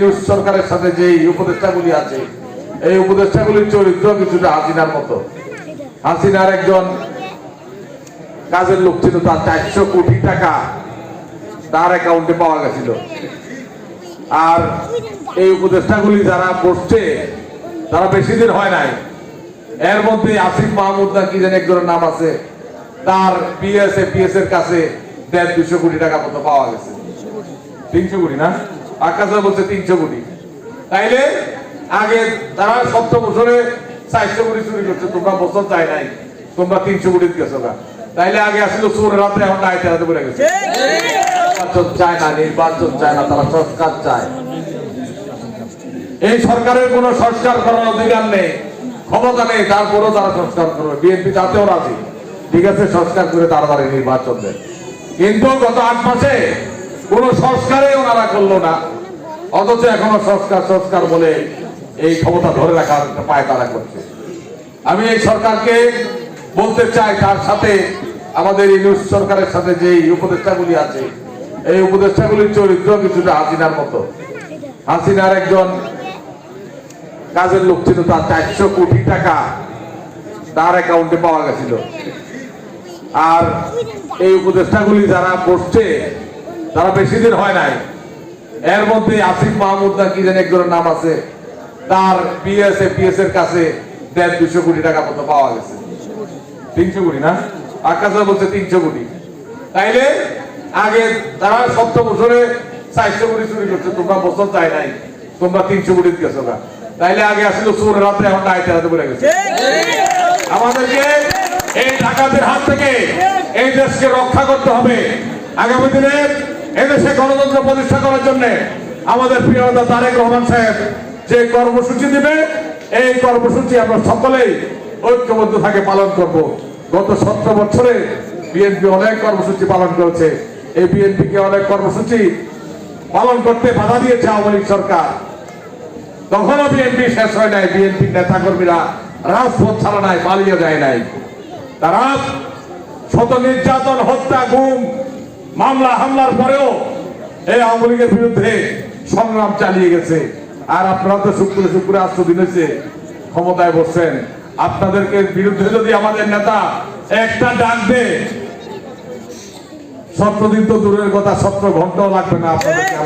News সরকারের সাথে যে উপদেষ্টাগুলি আছে, এই উপদেষ্টাগুলির চরিত্র কিছুটা হাসিনার মতো। হাসিনার একজন কাজের লোক ছিল, তার চারশো কোটি টাকা তার অ্যাকাউন্টে পাওয়া গেছিল। আর এই উপদেষ্টাগুলি যারা বসছে, তারা বেশি দিন হয় নাই। এর মধ্যে আসিফ মাহমুদ না কি জানি একজনের নাম আছে, তার পিএস পিএস এর কাছে দেড় দুশো কোটি টাকা মতো পাওয়া গেছে। তিনশো কোটি না? আকাশ বলছে তিনশো কোটি। তাইলে আগে তারা সপ্ত বছরে চারশো কোটি চুরি করছে, তোমরা বছর চাই নাই, তোমরা তিনশো কোটি গেছো গা। তাইলে আগে আসলে চোর রাতে এখন নাই, তেরাতে বলে গেছে। নির্বাচন চায় না, নির্বাচন চায় না, তারা সংস্কার চায়। এই সরকারের কোন সংস্কার করার অধিকার নেই, ক্ষমতা নেই, তারপরেও তারা সংস্কার করবে। বিএনপি তাতেও রাজি। ঠিক আছে, সংস্কার করে তাড়াতাড়ি নির্বাচন দেয়। কিন্তু গত আট মাসে কোন সংস্কারে ওনারা করল না। অথচ এখনও সংস্কার সংস্কার বলে এই ক্ষমতা ধরে রাখার পায় তারা করছে। আমি এই সরকারকে বলতে চাই, তার সাথে আমাদের নিউজ সরকারের সাথে যে উপদেষ্টাগুলি আছে, এই উপদেষ্টাগুলির চরিত্র কিছুটা হাসিনার মতো। হাসিনার একজন কাজের লোক ছিল, তার চারশো কোটি টাকা তার অ্যাকাউন্টে পাওয়া গেছিল। আর এই উপদেষ্টাগুলি যারা বসছে তারা বেশি দিন হয় নাই। এর মধ্যে আসিফ মাহমুদ না কি জানি একজনের নাম আছে, তার পিএস পিএস এর কাছে দেড় দুশো কোটি টাকা মতো পাওয়া গেছে। তিনশো কোটি না? আকাশ বলছে তিনশো কোটি। তাইলে আগে তারা সপ্ত বছরে চারশো কোটি চুরি করছে, তোমরা বছর চাই নাই, তোমরা তিনশো কোটি গেছো না তাইলে আগে আসলে চোর, রাতে এখন নাই তেরাতে বলে গেছে। আমাদেরকে এই ডাকাতের হাত থেকে এই দেশকে রক্ষা করতে হবে। আগামী দিনে এদেশে গণতন্ত্র প্রতিষ্ঠা করার জন্য আমাদের প্রিয় নেতা তারেক রহমান সাহেব যে কর্মসূচি দিবে, এই কর্মসূচি আমরা সকলেই ঐক্যবদ্ধ থাকে পালন করব। গত সতেরো বছরে বিএনপি অনেক কর্মসূচি পালন করেছে। এই বিএনপি কে অনেক কর্মসূচি পালন করতে বাধা দিয়েছে আওয়ামী লীগ সরকার। তখনও বিএনপি শেষ হয় নাই। বিএনপি নেতা কর্মীরা রাজপথ ছাড়া নাই, পালিয়ে যায় নাই। তারা শত নির্যাতন হত্যা, গুম মামলা হামলার পরেও এই আওয়ামী লীগের বিরুদ্ধে সংগ্রাম চালিয়ে গেছে। আর আপনারা তো শুক্রে শুক্রে আশ্র দিনেছে ক্ষমতায় বসছেন। আপনাদেরকে বিরুদ্ধে যদি আমাদের নেতা একটা ডাক দেয় সত্য তো দূরের কথা সত্য ঘন্টাও লাগবে না আপনাদেরকে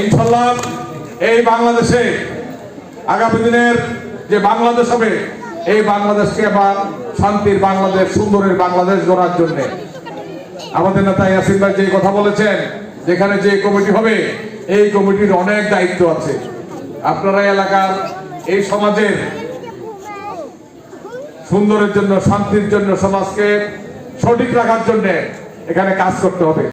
ইনশাল্লাহ এই বাংলাদেশে আগামী দিনের যে বাংলাদেশ হবে, এই বাংলাদেশকে আবার শান্তির বাংলাদেশ, সুন্দরের বাংলাদেশ গড়ার জন্য। আমাদের নেতা ইয়াসিন ভাই যে কথা বলেছেন, যেখানে যে কমিটি হবে, এই কমিটির অনেক দায়িত্ব আছে। আপনারা এলাকার এই সমাজের সুন্দরের জন্য, শান্তির জন্য সমাজকে সঠিক রাখার জন্য এখানে কাজ করতে হবে।